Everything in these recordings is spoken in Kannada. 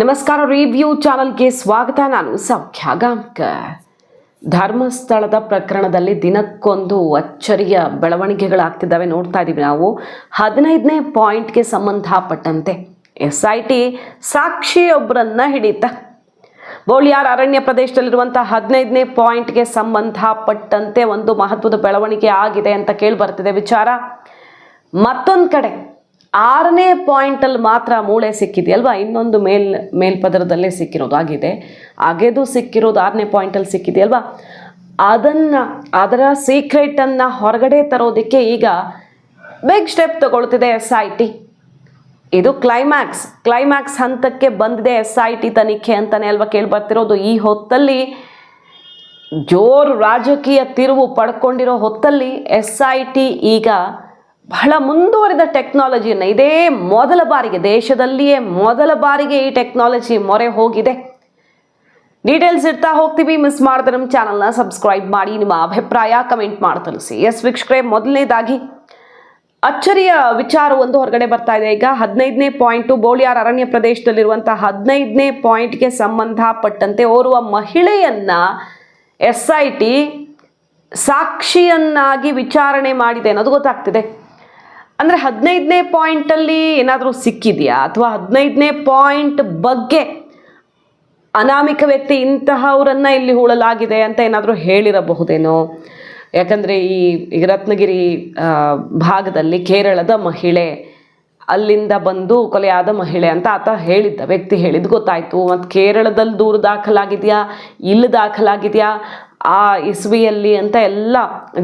ನಮಸ್ಕಾರ ರಿವ್ಯೂ ಚಾನಲ್ಗೆ ಸ್ವಾಗತ, ನಾನು ಸೌಖ್ಯ ಧರ್ಮಸ್ಥಳದ ಪ್ರಕರಣದಲ್ಲಿ ದಿನಕ್ಕೊಂದು ಅಚ್ಚರಿಯ ಬೆಳವಣಿಗೆಗಳಾಗ್ತಿದ್ದಾವೆ ನೋಡ್ತಾ ಇದ್ದೀವಿ ನಾವು. ಹದಿನೈದನೇ ಪಾಯಿಂಟ್ಗೆ ಸಂಬಂಧಪಟ್ಟಂತೆ ಎಸ್ ಐ ಟಿ ಸಾಕ್ಷಿಯೊಬ್ಬರನ್ನ ಹಿಡಿತ. ಬೋಳಿಯಾರ್ ಅರಣ್ಯ ಪ್ರದೇಶದಲ್ಲಿರುವಂಥ ಹದಿನೈದನೇ ಪಾಯಿಂಟ್ಗೆ ಸಂಬಂಧಪಟ್ಟಂತೆ ಒಂದು ಮಹತ್ವದ ಬೆಳವಣಿಗೆ ಆಗಿದೆ ಅಂತ ಕೇಳಿ ಬರ್ತಿದೆ ವಿಚಾರ. ಮತ್ತೊಂದು ಕಡೆ ಆರನೇ ಪಾಯಿಂಟಲ್ಲಿ ಮಾತ್ರ ಮೂಳೆ ಸಿಕ್ಕಿದೆ ಅಲ್ವಾ? ಇನ್ನೊಂದು ಮೇಲ್, ಮೇಲ್ಪದರದಲ್ಲೇ ಸಿಕ್ಕಿರೋದು. ಆಗಿದೆ. ಅಗೆದು ಸಿಕ್ಕಿರೋದು ಆರನೇ ಪಾಯಿಂಟಲ್ಲಿ ಸಿಕ್ಕಿದೆಯಲ್ವಾ ಅದನ್ನು, ಅದರ ಸೀಕ್ರೆಟನ್ನು ಹೊರಗಡೆ ತರೋದಕ್ಕೆ ಈಗ ಬಿಗ್ ಸ್ಟೆಪ್ ತಗೊಳ್ತಿದೆ ಎಸ್ ಐ ಟಿ ಇದು ಕ್ಲೈಮ್ಯಾಕ್ಸ್ ಕ್ಲೈಮ್ಯಾಕ್ಸ್ ಹಂತಕ್ಕೆ ಬಂದಿದೆ ಎಸ್ ಐ ಟಿ ತನಿಖೆ ಅಂತಾನೆ ಅಲ್ವಾ ಕೇಳಿ ಬರ್ತಿರೋದು. ಈ ಹೊತ್ತಲ್ಲಿ ಜೋರು ರಾಜಕೀಯ ತಿರುವು ಪಡ್ಕೊಂಡಿರೋ ಹೊತ್ತಲ್ಲಿ ಎಸ್ ಐ ಟಿ ಈಗ ಬಹಳ ಮುಂದುವರಿದ ಟೆಕ್ನಾಲಜಿಯನ್ನು ಇದೇ ಮೊದಲ ಬಾರಿಗೆ, ದೇಶದಲ್ಲಿಯೇ ಮೊದಲ ಬಾರಿಗೆ ಈ ಟೆಕ್ನಾಲಜಿ ಮೊರೆ ಹೋಗಿದೆ. ಡೀಟೇಲ್ಸ್ ಇರ್ತಾ ಹೋಗ್ತೀವಿ, ಮಿಸ್ ಮಾಡಿದ್ರೆ ನಮ್ಮ ಚಾನಲ್ನ ಸಬ್ಸ್ಕ್ರೈಬ್ ಮಾಡಿ, ನಿಮ್ಮ ಅಭಿಪ್ರಾಯ ಕಮೆಂಟ್ ಮಾಡಿ ತಿಳಿಸಿ. ಎಸ್ ವೀಕ್ಷಕರೇ, ಮೊದಲನೇದಾಗಿ ಅಚ್ಚರಿಯ ವಿಚಾರ ಒಂದು ಹೊರಗಡೆ ಬರ್ತಾ ಇದೆ. ಈಗ ಹದಿನೈದನೇ ಪಾಯಿಂಟು ಬೋಳಿಯಾರ್ ಅರಣ್ಯ ಪ್ರದೇಶದಲ್ಲಿರುವಂಥ ಹದಿನೈದನೇ ಪಾಯಿಂಟ್ಗೆ ಸಂಬಂಧಪಟ್ಟಂತೆ ಓರ್ವ ಮಹಿಳೆಯನ್ನ ಎಸ್ ಐ ಟಿ ಸಾಕ್ಷಿಯನ್ನಾಗಿ ವಿಚಾರಣೆ ಮಾಡಿದೆ ಅನ್ನೋದು ಗೊತ್ತಾಗ್ತಿದೆ. ಅಂದರೆ ಹದಿನೈದನೇ ಪಾಯಿಂಟಲ್ಲಿ ಏನಾದರೂ ಸಿಕ್ಕಿದೆಯಾ? ಅಥವಾ ಹದಿನೈದನೇ ಪಾಯಿಂಟ್ ಬಗ್ಗೆ ಅನಾಮಿಕ ವ್ಯಕ್ತಿ ಇಂತಹವರನ್ನು ಇಲ್ಲಿ ಹೂಳಲಾಗಿದೆ ಅಂತ ಏನಾದರೂ ಹೇಳಿರಬಹುದೇನೋ? ಯಾಕಂದರೆ ಈ ರತ್ನಗಿರಿ ಭಾಗದಲ್ಲಿ ಕೇರಳದ ಮಹಿಳೆ, ಅಲ್ಲಿಂದ ಬಂದು ಕೊಲೆಯಾದ ಮಹಿಳೆ ಅಂತ ಆತ ಹೇಳಿದ್ದ. ವ್ಯಕ್ತಿ ಹೇಳಿದ್ದು ಗೊತ್ತಾಯಿತು. ಮತ್ತು ಕೇರಳದಲ್ಲಿ ದೂರು ದಾಖಲಾಗಿದೆಯಾ? ಇಲ್ಲಿ ದಾಖಲಾಗಿದೆಯಾ? ಆ ಇಸ್ವಿಯಲ್ಲಿ ಅಂತ ಎಲ್ಲ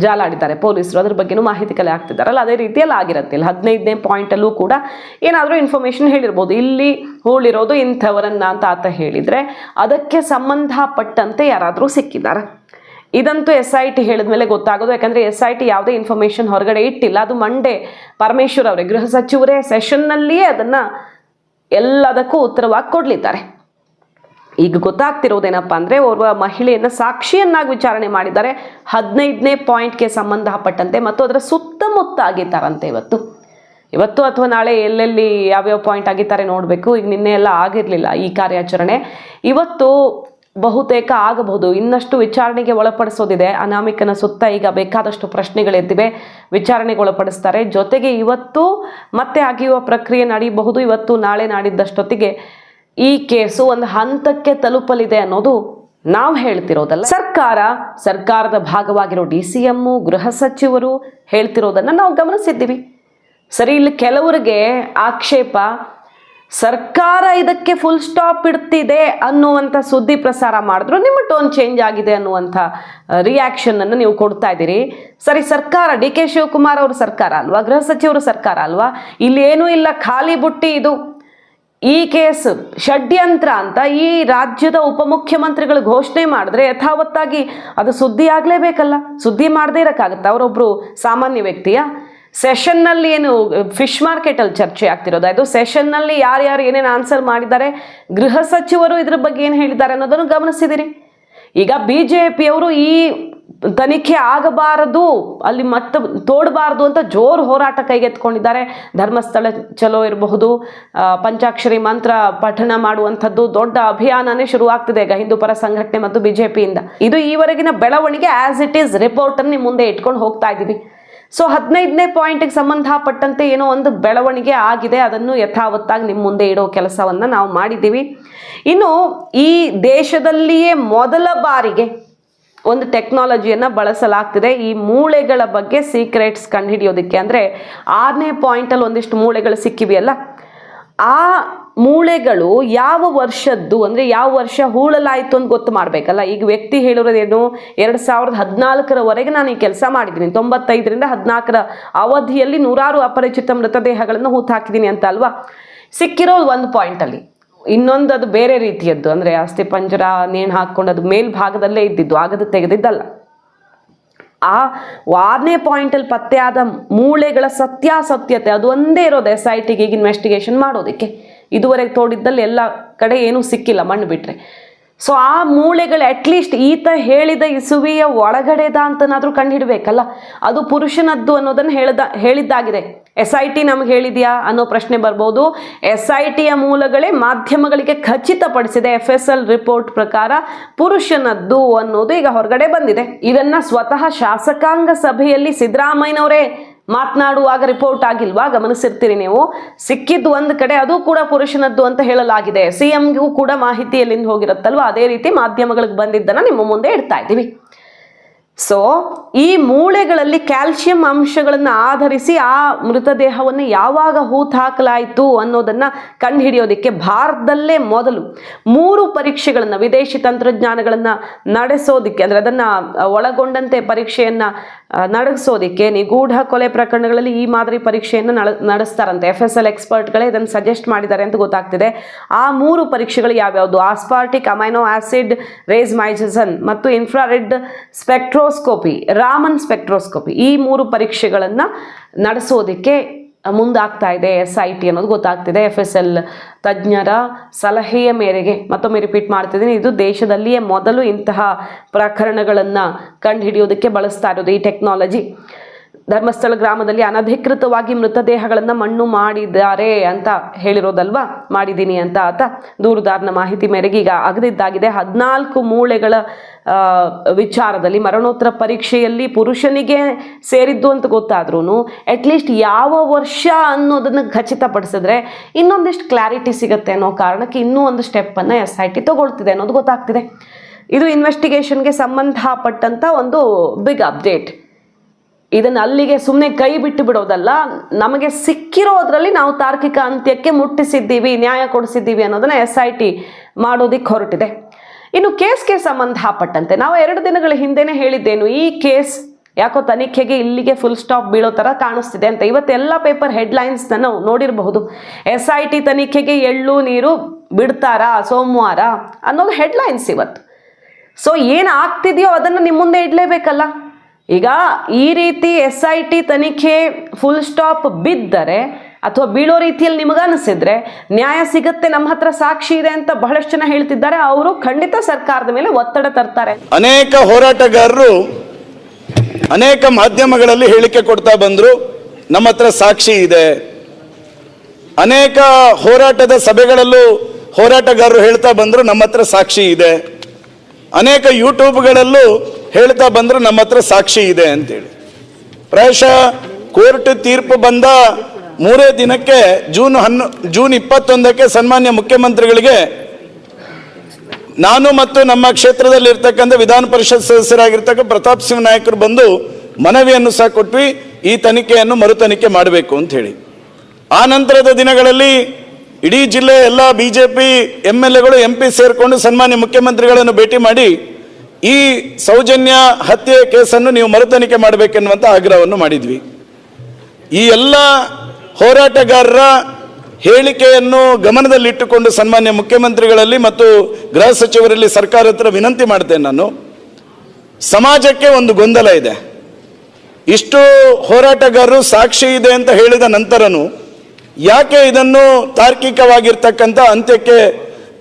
ಜಾಲಾಡಿದ್ದಾರೆ ಪೊಲೀಸರು ಅದ್ರ ಬಗ್ಗೆನೂ ಮಾಹಿತಿ ಕಲೆ ಹಾಕ್ತಿದ್ದಾರಲ್ಲ, ಅದೇ ರೀತಿಯಲ್ಲಿ ಆಗಿರುತ್ತೆ. ಇಲ್ಲಿ ಹದಿನೈದನೇ ಪಾಯಿಂಟಲ್ಲೂ ಕೂಡ ಏನಾದರೂ ಇನ್ಫಾರ್ಮೇಷನ್ ಹೇಳಿರ್ಬೋದು. ಇಲ್ಲಿ ಹೂಳಿರೋದು ಇಂಥವರನ್ನ ಅಂತ ಆತ ಹೇಳಿದರೆ ಅದಕ್ಕೆ ಸಂಬಂಧಪಟ್ಟಂತೆ ಯಾರಾದರೂ ಸಿಕ್ಕಿದ್ದಾರೆ ಇದಂತೂ ಎಸ್ ಐ ಟಿ ಹೇಳಿದ್ಮೇಲೆ ಗೊತ್ತಾಗೋದು, ಯಾಕಂದರೆ ಎಸ್ ಐ ಟಿ ಯಾವುದೇ ಇನ್ಫಾರ್ಮೇಷನ್ ಹೊರಗಡೆ ಇಟ್ಟಿಲ್ಲ. ಅದು ಮಂಡೆ ಪರಮೇಶ್ವರ್ ಅವರೇ, ಗೃಹ ಸಚಿವರೇ ಸೆಷನ್ನಲ್ಲಿಯೇ ಅದನ್ನು ಎಲ್ಲದಕ್ಕೂ ಉತ್ತರವಾಗಿ ಕೊಡಲಿದ್ದಾರೆ. ಈಗ ಗೊತ್ತಾಗ್ತಿರೋದೇನಪ್ಪ ಅಂದರೆ ಓರ್ವ ಮಹಿಳೆಯನ್ನು ಸಾಕ್ಷಿಯನ್ನಾಗಿ ವಿಚಾರಣೆ ಮಾಡಿದ್ದಾರೆ. ಹದಿನೈದನೇ ಪಾಯಿಂಟ್ಗೆ ಸಂಬಂಧಪಟ್ಟಂತೆ ಮತ್ತು ಅದರ ಸುತ್ತಮುತ್ತ ಆಗಿದ್ದಾರಂತೆ ಇವತ್ತು. ಇವತ್ತು ಅಥವಾ ನಾಳೆ ಎಲ್ಲೆಲ್ಲಿ ಯಾವ್ಯಾವ ಪಾಯಿಂಟ್ ಆಗಿದ್ದಾರೆ ನೋಡಬೇಕು. ಈಗ ನಿನ್ನೆ ಎಲ್ಲ ಆಗಿರಲಿಲ್ಲ ಈ ಕಾರ್ಯಾಚರಣೆ. ಇವತ್ತು ಬಹುತೇಕ ಆಗಬಹುದು. ಇನ್ನಷ್ಟು ವಿಚಾರಣೆಗೆ ಒಳಪಡಿಸೋದಿದೆ. ಅನಾಮಿಕನ ಸುತ್ತ ಈಗ ಬೇಕಾದಷ್ಟು ಪ್ರಶ್ನೆಗಳೆದ್ದಿವೆ ವಿಚಾರಣೆಗೆ ಒಳಪಡಿಸ್ತಾರೆ. ಜೊತೆಗೆ ಇವತ್ತು ಮತ್ತೆ ಆಗಿರುವ ಪ್ರಕ್ರಿಯೆ ನಡೆಯಬಹುದು ಇವತ್ತು ನಾಳೆ ನಾಡಿದ್ದಷ್ಟೊತ್ತಿಗೆ ಈ ಕೇಸು ಒಂದು ಹಂತಕ್ಕೆ ತಲುಪಲಿದೆ ಅನ್ನೋದು ನಾವು ಹೇಳ್ತಿರೋದಲ್ಲ. ಸರ್ಕಾರ, ಸರ್ಕಾರದ ಭಾಗವಾಗಿರೋ ಡಿ ಸಿ ಎಮ್ಮು ಗೃಹ ಸಚಿವರು ಹೇಳ್ತಿರೋದನ್ನು ನಾವು ಗಮನಿಸಿದ್ದೀವಿ. ಸರಿ, ಇಲ್ಲಿ ಕೆಲವರಿಗೆ ಆಕ್ಷೇಪ, ಸರ್ಕಾರ ಇದಕ್ಕೆ ಫುಲ್ ಸ್ಟಾಪ್ ಇಡ್ತಿದೆ ಅನ್ನುವಂಥ ಸುದ್ದಿ ಪ್ರಸಾರ ಮಾಡಿದ್ರು, ನಿಮ್ಮ ಟೋನ್ ಚೇಂಜ್ ಆಗಿದೆ ಅನ್ನುವಂಥ ರಿಯಾಕ್ಷನ್ ಅನ್ನು ನೀವು ಕೊಡ್ತಾ ಇದ್ದೀರಿ. ಸರಿ, ಸರ್ಕಾರ, ಡಿ ಕೆ ಶಿವಕುಮಾರ್ ಅವರು ಸರ್ಕಾರ ಅಲ್ವಾ? ಗೃಹ ಸಚಿವರು ಸರ್ಕಾರ ಅಲ್ವಾ? ಇಲ್ಲಿ ಏನೂ ಇಲ್ಲ, ಖಾಲಿ ಬುಟ್ಟಿ ಇದು. ಈ ಕೇಸ್ ಷಡ್ಯಂತ್ರ ಅಂತ ಈ ರಾಜ್ಯದ ಉಪಮುಖ್ಯಮಂತ್ರಿಗಳು ಘೋಷಣೆ ಮಾಡಿದ್ರೆ ಯಥಾವತ್ತಾಗಿ ಅದು ಸುದ್ದಿ ಆಗಲೇಬೇಕಲ್ಲ ಸುದ್ದಿ ಮಾಡದೇ ಇರೋಕ್ಕಾಗತ್ತಾ? ಅವರೊಬ್ಬರು ಸಾಮಾನ್ಯ ವ್ಯಕ್ತಿಯ? ಸೆಷನ್ನಲ್ಲಿ ಏನು ಫಿಶ್ ಮಾರ್ಕೆಟಲ್ಲಿ ಚರ್ಚೆ ಆಗ್ತಿರೋದು? ಅದು ಸೆಷನ್ನಲ್ಲಿ ಯಾರ್ಯಾರು ಏನೇನು ಆನ್ಸರ್ ಮಾಡಿದ್ದಾರೆ? ಗೃಹ ಸಚಿವರು ಇದ್ರ ಬಗ್ಗೆ ಏನು ಹೇಳಿದ್ದಾರೆ ಅನ್ನೋದನ್ನು ಗಮನಿಸಿದಿರಿ. ಈಗ ಬಿ ಜೆ ಈ ತನಿಖೆ ಆಗಬಾರದು, ಅಲ್ಲಿ ಮತ್ತೆ ತೋಡಬಾರದು ಅಂತ ಜೋರು ಹೋರಾಟ ಕೈಗೆತ್ಕೊಂಡಿದ್ದಾರೆ ಧರ್ಮಸ್ಥಳ ಚಲೋ ಇರಬಹುದು ಪಂಚಾಕ್ಷರಿ ಮಂತ್ರ ಪಠಣ ಮಾಡುವಂಥದ್ದು ದೊಡ್ಡ ಅಭಿಯಾನನೇ ಶುರುವಾಗ್ತಿದೆ ಈಗ ಹಿಂದೂ ಪರ ಸಂಘಟನೆ ಮತ್ತು ಬಿಜೆಪಿಯಿಂದ. ಇದು ಈವರೆಗಿನ ಬೆಳವಣಿಗೆ ಆಸ್ ಇಟ್ ಈಸ್ ರಿಪೋರ್ಟ್ ಅನ್ನು ಮುಂದೆ ಇಟ್ಕೊಂಡು ಹೋಗ್ತಾ ಇದ್ದೀವಿ ಸೊ ಹದಿನೈದನೇ ಪಾಯಿಂಟ್ಗೆ ಸಂಬಂಧಪಟ್ಟಂತೆ ಏನೋ ಒಂದು ಬೆಳವಣಿಗೆ ಆಗಿದೆ, ಅದನ್ನು ಯಥಾವತ್ತಾಗಿ ನಿಮ್ಮ ಮುಂದೆ ಇಡೋ ಕೆಲಸವನ್ನು ನಾವು ಮಾಡಿದ್ದೀವಿ. ಇನ್ನು ಈ ದೇಶದಲ್ಲಿಯೇ ಮೊದಲ ಬಾರಿಗೆ ಒಂದು ಟೆಕ್ನಾಲಜಿಯನ್ನು ಬಳಸಲಾಗ್ತಿದೆ. ಈ ಮೂಳೆಗಳ ಬಗ್ಗೆ ಸೀಕ್ರೆಟ್ಸ್ ಕಂಡುಹಿಡಿಯೋದಕ್ಕೆ ಅಂದರೆ ಆರನೇ ಪಾಯಿಂಟಲ್ಲಿ ಒಂದಿಷ್ಟು ಮೂಳೆಗಳು ಸಿಕ್ಕಿವೆಯಲ್ಲ? ಆ ಮೂಳೆಗಳು ಯಾವ ವರ್ಷದ್ದು ಅಂದರೆ ಯಾವ ವರ್ಷ ಹೂಳಲಾಯಿತು ಅಂತ ಗೊತ್ತು ಮಾಡಬೇಕಲ್ಲ? ಈಗ ವ್ಯಕ್ತಿ ಹೇಳಿರೋದೇನು ಎರಡು ಸಾವಿರದ ಹದಿನಾಲ್ಕರವರೆಗೆ ನಾನು ಈ ಕೆಲಸ ಮಾಡಿದ್ದೀನಿ. ತೊಂಬತ್ತೈದರಿಂದ ಹದಿನಾಲ್ಕರ ಅವಧಿಯಲ್ಲಿ ನೂರಾರು ಅಪರಿಚಿತ ಮೃತದೇಹಗಳನ್ನು ಹೂತು ಹಾಕಿದ್ದೀನಿ ಅಂತ ಅಲ್ವಾ? ಸಿಕ್ಕಿರೋ ಒಂದು ಪಾಯಿಂಟಲ್ಲಿ ಇನ್ನೊಂದು ಅದು ಬೇರೆ ರೀತಿಯದ್ದು. ಅಂದರೆ ಅಸ್ಥಿ ಪಂಜರ ನೇಣು ಹಾಕ್ಕೊಂಡು ಅದು ಮೇಲ್ಭಾಗದಲ್ಲೇ ಇದ್ದಿದ್ದು, ಆಗದು ತೆಗೆದಿದ್ದಲ್ಲ. ಆ ಆರನೇ ಪಾಯಿಂಟಲ್ಲಿ ಆದ ಮೂಳೆಗಳ ಸತ್ಯಾಸತ್ಯತೆ, ಅದು ಒಂದೇ ಇರೋದು ಎಸ್ ಐ ಟಿಗೆ ಈಗ ಇನ್ವೆಸ್ಟಿಗೇಷನ್ ಮಾಡೋದಕ್ಕೆ. ಇದುವರೆಗೆ ತೋಡಿದ್ದಲ್ಲಿ ಎಲ್ಲ ಕಡೆ ಏನೂ ಸಿಕ್ಕಿಲ್ಲ ಮಣ್ಣು ಬಿಟ್ಟರೆ ಸೊ ಆ ಮೂಳೆಗಳು ಅಟ್ಲೀಸ್ಟ್ ಈತ ಹೇಳಿದ ಇಸುವಿಯ ಒಳಗಡೆದ ಅಂತನಾದರೂ ಕಂಡುಹಿಡಬೇಕಲ್ಲ ಅದು ಪುರುಷನದ್ದು ಅನ್ನೋದನ್ನು ಹೇಳ್ದ, ಹೇಳಿದ್ದಾಗಿದೆ. ಎಸ್ ಐ ಟಿ ನಮ್ಗೆ ಹೇಳಿದ್ಯಾ ಅನ್ನೋ ಪ್ರಶ್ನೆ ಬರ್ಬೋದು. ಎಸ್ ಐ ಟಿಯ ಮೂಲಗಳೇ ಮಾಧ್ಯಮಗಳಿಗೆ ಖಚಿತಪಡಿಸಿದೆ. ಎಫ್ ಎಸ್ ಎಲ್ ರಿಪೋರ್ಟ್ ಪ್ರಕಾರ ಪುರುಷನದ್ದು ಅನ್ನೋದು ಈಗ ಹೊರಗಡೆ ಬಂದಿದೆ. ಇದನ್ನ ಸ್ವತಃ ಶಾಸಕಾಂಗ ಸಭೆಯಲ್ಲಿ ಸಿದ್ದರಾಮಯ್ಯನವರೇ ಮಾತನಾಡುವಾಗ ರಿಪೋರ್ಟ್ ಆಗಿಲ್ವಾ? ಗಮನಿಸಿರ್ತೀರಿ ನೀವು. ಸಿಕ್ಕಿದ್ದು ಒಂದು ಕಡೆ, ಅದು ಕೂಡ ಪುರುಷನದ್ದು ಅಂತ ಹೇಳಲಾಗಿದೆ. ಸಿ ಎಂಗೂ ಕೂಡ ಮಾಹಿತಿ ಎಲ್ಲಿಂದ ಹೋಗಿರುತ್ತಲ್ವ? ಅದೇ ರೀತಿ ಮಾಧ್ಯಮಗಳಿಗೆ ಬಂದಿದ್ದನ್ನ ನಿಮ್ಮ ಮುಂದೆ ಇಡ್ತಾ ಇದ್ದೀವಿ. ಸೊ ಈ ಮೂಳೆಗಳಲ್ಲಿ ಕ್ಯಾಲ್ಸಿಯಂ ಅಂಶಗಳನ್ನು ಆಧರಿಸಿ ಆ ಮೃತದೇಹವನ್ನು ಯಾವಾಗ ಹೂತ್ ಹಾಕಲಾಯಿತು ಅನ್ನೋದನ್ನ ಕಂಡುಹಿಡಿಯೋದಕ್ಕೆ ಭಾರತದಲ್ಲೇ ಮೊದಲು ಮೂರು ಪರೀಕ್ಷೆಗಳನ್ನು ವಿದೇಶಿ ತಂತ್ರಜ್ಞಾನಗಳನ್ನು ನಡೆಸೋದಕ್ಕೆ, ಅಂದರೆ ಅದನ್ನು ಒಳಗೊಂಡಂತೆ ಪರೀಕ್ಷೆಯನ್ನು ನಡೆಸೋದಕ್ಕೆ ನಿಗೂಢ ಕೊಲೆ ಪ್ರಕರಣಗಳಲ್ಲಿ ಈ ಮಾದರಿ ಪರೀಕ್ಷೆಯನ್ನು ನಡ, ನಡೆಸ್ತಾರಂತೆ. ಎಫ್ ಎಸ್ ಎಲ್ ಎಕ್ಸ್ಪರ್ಟ್ಗಳೇ ಇದನ್ನು ಸಜೆಸ್ಟ್ ಮಾಡಿದ್ದಾರೆ ಅಂತ ಗೊತ್ತಾಗ್ತಿದೆ. ಆ ಮೂರು ಪರೀಕ್ಷೆಗಳು ಯಾವ್ಯಾವುದು? Aspartic amino acid racemization ಮತ್ತು ಇನ್ಫ್ರಾರೆಡ್ ಸ್ಪೆಕ್ಟ್ರೋಸ್ಕೋಪಿ, ರಾಮನ್ ಸ್ಪೆಕ್ಟ್ರೋಸ್ಕೋಪಿ, ಈ ಮೂರು ಪರೀಕ್ಷೆಗಳನ್ನು ನಡೆಸೋದಕ್ಕೆ ಮುಂದಾಗ್ತಾ ಇದೆ ಎಸ್ ಐ ಟಿ ಅನ್ನೋದು ಗೊತ್ತಾಗ್ತಿದೆ. ಎಫ್ ಎಸ್ ಎಲ್ ತಜ್ಞರ ಸಲಹೆಯ ಮೇರೆಗೆ ಮತ್ತೊಮ್ಮೆ ರಿಪೀಟ್ ಮಾಡ್ತಿದ್ದೀನಿ. ಇದು ದೇಶದಲ್ಲಿಯೇ ಮೊದಲು ಇಂತಹ ಪ್ರಕರಣಗಳನ್ನು ಕಂಡುಹಿಡಿಯೋದಕ್ಕೆ ಬಳಸ್ತಾ ಇರೋದು ಈ ಟೆಕ್ನಾಲಜಿ ಧರ್ಮಸ್ಥಳ ಗ್ರಾಮದಲ್ಲಿ ಅನಧಿಕೃತವಾಗಿ ಮೃತದೇಹಗಳನ್ನು ಮಣ್ಣು ಮಾಡಿದ್ದಾರೆ ಅಂತ ಹೇಳಿರೋದಲ್ವಾ? ಮಾಡಿದ್ದೀನಿ ಅಂತ ಆತ ದೂರುದಾರನ ಮಾಹಿತಿ ಮೇರೆಗೆ ಈಗ ಅಗದಿದ್ದಾಗಿದೆ ಹದಿನಾಲ್ಕು ಮೂಳೆಗಳ ವಿಚಾರದಲ್ಲಿ ಮರಣೋತ್ತರ ಪರೀಕ್ಷೆಯಲ್ಲಿ ಪುರುಷನಿಗೆ ಸೇರಿದ್ದು ಅಂತ ಗೊತ್ತಾದ್ರೂ ಅಟ್ಲೀಸ್ಟ್ ಯಾವ ವರ್ಷ ಅನ್ನೋದನ್ನು ಖಚಿತಪಡಿಸಿದ್ರೆ ಇನ್ನೊಂದಿಷ್ಟು ಕ್ಲಾರಿಟಿ ಸಿಗುತ್ತೆ ಅನ್ನೋ ಕಾರಣಕ್ಕೆ ಇನ್ನೂ ಒಂದು ಸ್ಟೆಪ್ಪನ್ನು ಎಸ್ ಐ ಟಿ ತಗೊಳ್ತಿದೆ ಅನ್ನೋದು ಗೊತ್ತಾಗ್ತಿದೆ. ಇದು ಇನ್ವೆಸ್ಟಿಗೇಷನ್ಗೆ ಸಂಬಂಧಪಟ್ಟಂಥ ಒಂದು ಬಿಗ್ ಅಪ್ಡೇಟ್ ಇದನ್ನು ಅಲ್ಲಿಗೆ ಸುಮ್ಮನೆ ಕೈ ಬಿಟ್ಟು ಬಿಡೋದಲ್ಲ, ನಮಗೆ ಸಿಕ್ಕಿರೋದ್ರಲ್ಲಿ ನಾವು ತಾರ್ಕಿಕ ಅಂತ್ಯಕ್ಕೆ ಮುಟ್ಟಿಸಿದ್ದೀವಿ, ನ್ಯಾಯ ಕೊಡಿಸಿದ್ದೀವಿ ಅನ್ನೋದನ್ನ ಎಸ್ ಐ ಟಿ ಮಾಡೋದಿಕ್ಕೆ ಹೊರಟಿದೆ. ಇನ್ನು ಕೇಸ್ಗೆ ಸಂಬಂಧಪಟ್ಟಂತೆ ನಾವು ಎರಡು ದಿನಗಳ ಹಿಂದೆನೇ ಹೇಳಿದ್ದೇನು, ಈ ಕೇಸ್ ಯಾಕೋ ತನಿಖೆಗೆ ಇಲ್ಲಿಗೆ ಫುಲ್ ಸ್ಟಾಪ್ ಬೀಳೋ ಥರ ಕಾಣಿಸ್ತಿದೆ ಅಂತ. ಇವತ್ತೆಲ್ಲ ಪೇಪರ್ ಹೆಡ್ಲೈನ್ಸ್ನ ನಾವು ನೋಡಿರಬಹುದು. ಎಸ್ ಐ ಟಿ ತನಿಖೆಗೆ ಎಳ್ಳು ನೀರು ಬಿಡ್ತಾರಾ, ಸೋಮವಾರ ಅನ್ನೋದು ಹೆಡ್ಲೈನ್ಸ್ ಇವತ್ತು. ಸೊ ಏನು ಆಗ್ತಿದೆಯೋ ಅದನ್ನು ನಿಮ್ಮ ಮುಂದೆ ಇಡಲೇಬೇಕಲ್ಲ. ಈಗ ಈ ರೀತಿ ಎಸ್ ಐ ಟಿ ತನಿಖೆ ಫುಲ್ ಸ್ಟಾಪ್ ಬಿದ್ದರೆ ಅಥವಾ ಬೀಳೋ ರೀತಿಯಲ್ಲಿ ನಿಮಗನಿಸಿದ್ರೆ ನ್ಯಾಯ ಸಿಗುತ್ತೆ, ನಮ್ಮ ಹತ್ರ ಸಾಕ್ಷಿ ಇದೆ ಅಂತ ಬಹಳಷ್ಟು ಜನ ಹೇಳ್ತಿದ್ದಾರೆ. ಅವರು ಖಂಡಿತ ಸರ್ಕಾರದ ಮೇಲೆ ಒತ್ತಡ ತರ್ತಾರೆ. ಅನೇಕ ಹೋರಾಟಗಾರರು ಅನೇಕ ಮಾಧ್ಯಮಗಳಲ್ಲಿ ಹೇಳಿಕೆ ಕೊಡ್ತಾ ಬಂದರು, ನಮ್ಮ ಹತ್ರ ಸಾಕ್ಷಿ ಇದೆ. ಅನೇಕ ಹೋರಾಟದ ಸಭೆಗಳಲ್ಲೂ ಹೋರಾಟಗಾರರು ಹೇಳ್ತಾ ಬಂದರು, ನಮ್ಮ ಹತ್ರ ಸಾಕ್ಷಿ ಇದೆ. ಅನೇಕ ಯೂಟ್ಯೂಬ್ಗಳಲ್ಲೂ ಹೇಳ್ತಾ ಬಂದ್ರು ನಮ್ಮ ಹತ್ರ ಸಾಕ್ಷಿ ಇದೆ ಅಂತೇಳಿ. ಪ್ರಾಯಶಃ ಕೋರ್ಟ್ ತೀರ್ಪು ಬಂದ ಮೂರೇ ದಿನಕ್ಕೆ ಜೂನ್ ಹನ್ನು, ಜೂನ್ ಇಪ್ಪತ್ತೊಂದಕ್ಕೆ ಸನ್ಮಾನ್ಯ ಮುಖ್ಯಮಂತ್ರಿಗಳಿಗೆ ನಾನು ಮತ್ತು ನಮ್ಮ ಕ್ಷೇತ್ರದಲ್ಲಿ ಇರ್ತಕ್ಕಂಥ ವಿಧಾನ ಪರಿಷತ್ ಸದಸ್ಯರಾಗಿರ್ತಕ್ಕ ಪ್ರತಾಪ್ ಸಿಂಹ ನಾಯಕರು ಬಂದು ಮನವಿಯನ್ನು ಸಹ ಕೊಟ್ವಿ, ಈ ತನಿಖೆಯನ್ನು ಮರು ತನಿಖೆ ಮಾಡಬೇಕು ಅಂತ ಹೇಳಿ. ಆ ನಂತರದ ದಿನಗಳಲ್ಲಿ ಇಡೀ ಜಿಲ್ಲೆ ಎಲ್ಲ B J P M L ಎಗಳು ಎಂ ಪಿ ಸೇರಿಕೊಂಡು ಸನ್ಮಾನ್ಯ ಮುಖ್ಯಮಂತ್ರಿಗಳನ್ನು ಭೇಟಿ ಮಾಡಿ ಈ ಸೌಜನ್ಯ ಹತ್ಯೆ ಕೇಸನ್ನು ನೀವು ಮರು ಮಾಡಬೇಕೆನ್ನುವಂಥ ಆಗ್ರಹವನ್ನು ಮಾಡಿದ್ವಿ. ಈ ಎಲ್ಲ ಹೋರಾಟಗಾರರ ಹೇಳಿಕೆಯನ್ನು ಗಮನದಲ್ಲಿಟ್ಟುಕೊಂಡು ಸನ್ಮಾನ್ಯ ಮುಖ್ಯಮಂತ್ರಿಗಳಲ್ಲಿ ಮತ್ತು ಗೃಹ ಸಚಿವರಲ್ಲಿ ಸರ್ಕಾರ ಹತ್ರ ವಿನಂತಿ ಮಾಡ್ತೇನೆ ನಾನು. ಸಮಾಜಕ್ಕೆ ಒಂದು ಗೊಂದಲ ಇದೆ. ಇಷ್ಟು ಹೋರಾಟಗಾರರು ಸಾಕ್ಷಿ ಇದೆ ಅಂತ ಹೇಳಿದ ನಂತರನು ಯಾಕೆ ಇದನ್ನು ತಾರ್ಕಿಕವಾಗಿರ್ತಕ್ಕಂಥ ಅಂತ್ಯಕ್ಕೆ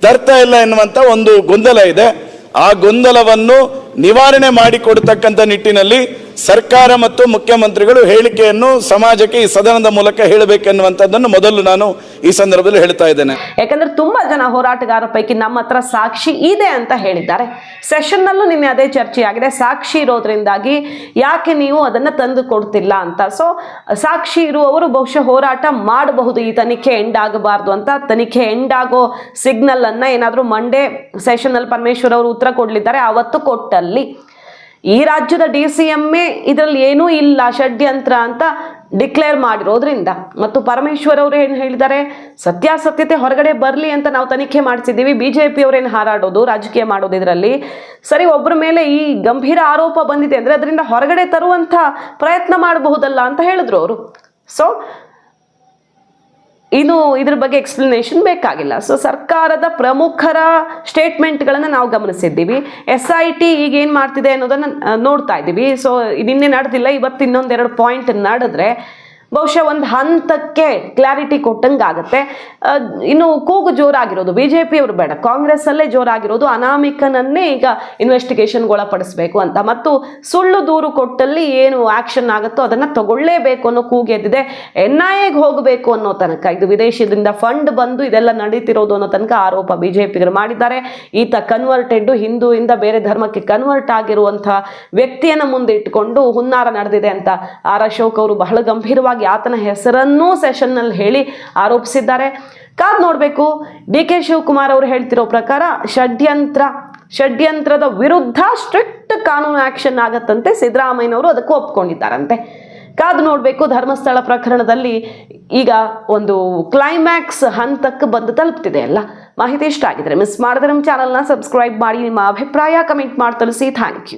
ತರ್ತಾ ಇಲ್ಲ ಎನ್ನುವಂಥ ಒಂದು ಗೊಂದಲ ಇದೆ. ಆ ಗೊಂದಲವನ್ನು ನಿವಾರಣೆ ಮಾಡಿಕೊಡ್ತಕ್ಕಂಥ ನಿಟ್ಟಿನಲ್ಲಿ ಸರ್ಕಾರ ಮತ್ತು ಮುಖ್ಯಮಂತ್ರಿಗಳು ಹೇಳಿಕೆಯನ್ನು ಸಮಾಜಕ್ಕೆ ಈ ಸದನದ ಮೂಲಕ ಹೇಳಬೇಕೆನ್ನುವಂಥದ್ದನ್ನು ಮೊದಲು ನಾನು ಈ ಸಂದರ್ಭದಲ್ಲಿ ಹೇಳ್ತಾ ಇದ್ದೇನೆ. ಯಾಕಂದ್ರೆ ತುಂಬಾ ಜನ ಹೋರಾಟಗಾರ ಪೈಕಿ ನಮ್ಮ ಹತ್ರ ಸಾಕ್ಷಿ ಇದೆ ಅಂತ ಹೇಳಿದ್ದಾರೆ. ಸೆಷನ್ನಲ್ಲೂ ನಿನ್ನೆ ಅದೇ ಚರ್ಚೆಯಾಗಿದೆ. ಸಾಕ್ಷಿ ಇರೋದ್ರಿಂದಾಗಿ ಯಾಕೆ ನೀವು ಅದನ್ನ ತಂದು ಕೊಡ್ತಿಲ್ಲ ಅಂತ. ಸೊ ಸಾಕ್ಷಿ ಇರುವವರು ಬಹುಶಃ ಹೋರಾಟ ಮಾಡಬಹುದು. ಈ ತನಿಖೆ ಎಂಡ್ ಆಗಬಾರ್ದು ಅಂತ. ತನಿಖೆ ಎಂಡ್ ಆಗೋ ಸಿಗ್ನಲ್ ಅನ್ನ ಏನಾದರೂ ಮಂಡೇ ಸೆಷನ್ನಲ್ಲಿ ಪರಮೇಶ್ವರ್ ಅವರು ಉತ್ತರ ಕೊಡ್ಲಿದ್ದಾರೆ. ಅವತ್ತು ಕೊಟ್ಟಲ್ಲಿ. ಈ ರಾಜ್ಯದ ಡಿ ಸಿ ಎಮ್ಮೆ ಇದರಲ್ಲಿ ಏನೂ ಇಲ್ಲ, ಷಡ್ಯಂತ್ರ ಅಂತ ಡಿಕ್ಲೇರ್ ಮಾಡಿರೋದ್ರಿಂದ. ಮತ್ತು ಪರಮೇಶ್ವರ್ ಅವರು ಏನು ಹೇಳಿದ್ದಾರೆ? ಸತ್ಯಾಸತ್ಯತೆ ಹೊರಗಡೆ ಬರಲಿ ಅಂತ ನಾವು ತನಿಖೆ ಮಾಡಿಸಿದ್ದೀವಿ ಬಿ ಜೆ ಪಿಯವರೇನು ಹಾರಾಡೋದು, ರಾಜಕೀಯ ಮಾಡೋದು ಇದರಲ್ಲಿ. ಸರಿ ಒಬ್ಬರ ಮೇಲೆ ಈ ಗಂಭೀರ ಆರೋಪ ಬಂದಿದೆ ಅಂದರೆ ಅದರಿಂದ ಹೊರಗಡೆ ತರುವಂಥ ಪ್ರಯತ್ನ ಮಾಡಬಹುದಲ್ಲ ಅಂತ ಹೇಳಿದ್ರು ಅವರು. ಸೊ ಇನ್ನು ಇದ್ರ ಬಗ್ಗೆ ಎಕ್ಸ್ಪ್ಲನೇಷನ್ ಬೇಕಾಗಿಲ್ಲ. ಸೊ ಸರ್ಕಾರದ ಪ್ರಮುಖರ ಸ್ಟೇಟ್ಮೆಂಟ್ಗಳನ್ನು ನಾವು ಗಮನಿಸಿದ್ದೀವಿ. ಎಸ್ ಐ ಟಿ ಈಗ ಏನು ಮಾಡ್ತಿದೆ ಅನ್ನೋದನ್ನು ನೋಡ್ತಾ ಇದ್ದೀವಿ. ಸೊ ನಿನ್ನೆ ನಡೆದಿಲ್ಲ, ಇವತ್ತು ಇನ್ನೊಂದೆರಡು ಪಾಯಿಂಟ್ ನಡೆದ್ರೆ ಬಹುಶಃ ಒಂದು ಹಂತಕ್ಕೆ ಕ್ಲಾರಿಟಿ ಕೊಟ್ಟಂಗಾಗತ್ತೆ. ಆಗುತ್ತೆ ಇನ್ನು ಕೂಗು ಜೋರಾಗಿರೋದು ಬಿ ಜೆ ಪಿಯವರು ಬೇಡ ಕಾಂಗ್ರೆಸ್ ಅಲ್ಲೇ ಜೋರಾಗಿರೋದು, ಅನಾಮಿಕನನ್ನೇ ಈಗ ಇನ್ವೆಸ್ಟಿಗೇಷನ್ಗೆ ಒಳಪಡಿಸಬೇಕು ಅಂತ. ಮತ್ತು ಸುಳ್ಳು ದೂರು ಕೊಟ್ಟಲ್ಲಿ ಏನು ಆಕ್ಷನ್ ಆಗುತ್ತೋ ಅದನ್ನ ತಗೊಳ್ಳೇಬೇಕು ಅನ್ನೋ ಕೂಗೆದ್ದಿದೆ ಎನ್ ಐ ಎಗೆ ಹೋಗಬೇಕು ಅನ್ನೋ ತನಕ, ಇದು ವಿದೇಶದಿಂದ ಫಂಡ್ ಬಂದು ಇದೆಲ್ಲ ನಡೀತಿರೋದು ಅನ್ನೋ ತನಕ ಆರೋಪ ಬಿಜೆಪಿಗರು ಮಾಡಿದ್ದಾರೆ. ಈತ ಕನ್ವರ್ಟೆಡ್ ಹಿಂದೂಯಿಂದ ಬೇರೆ ಧರ್ಮಕ್ಕೆ ಕನ್ವರ್ಟ್ ಆಗಿರುವಂತಹ ವ್ಯಕ್ತಿಯನ್ನ ಮುಂದೆ ಇಟ್ಟುಕೊಂಡು ಹುನ್ನಾರ ನಡೆದಿದೆ ಅಂತ ಆರ್ ಅಶೋಕ್ ಅವರು ಬಹಳ ಗಂಭೀರವಾಗಿ ಆತನ ಹೆಸರನ್ನೂ ಸೆಷನ್ನಲ್ಲಿ ಹೇಳಿ ಆರೋಪಿಸಿದ್ದಾರೆ. ಕಾದ್ ನೋಡಬೇಕು. ಡಿ ಕೆ ಶಿವಕುಮಾರ್ ಅವರು ಹೇಳ್ತಿರೋ ಪ್ರಕಾರ ಷಡ್ಯಂತ್ರ, ಷಡ್ಯಂತ್ರದ ವಿರುದ್ಧ ಸ್ಟ್ರಿಕ್ಟ್ ಕಾನೂನು ಆಕ್ಷನ್ ಆಗತ್ತಂತೆ ಸಿದ್ದರಾಮಯ್ಯನವರು ಅದಕ್ಕೆ ಒಪ್ಕೊಂಡಿದ್ದಾರಂತೆ. ಕಾದು ನೋಡಬೇಕು ಧರ್ಮಸ್ಥಳ ಪ್ರಕರಣದಲ್ಲಿ ಈಗ ಒಂದು ಕ್ಲೈಮ್ಯಾಕ್ಸ್ ಹಂತಕ್ಕೆ ಬಂದು ತಲುಪ್ತಿದೆ ಅಲ್ಲ. ಮಾಹಿತಿ ಇಷ್ಟ ಆಗಿದ್ರೆ ಮಿಸ್ ಮಾಡಿದ್ರೆ ನಮ್ಮ ಚಾನಲ್ನ ಸಬ್ಸ್ಕ್ರೈಬ್ ಮಾಡಿ, ನಿಮ್ಮ ಅಭಿಪ್ರಾಯ ಕಮೆಂಟ್ ಮಾಡಿ ತಿಳಿಸಿ. Thank you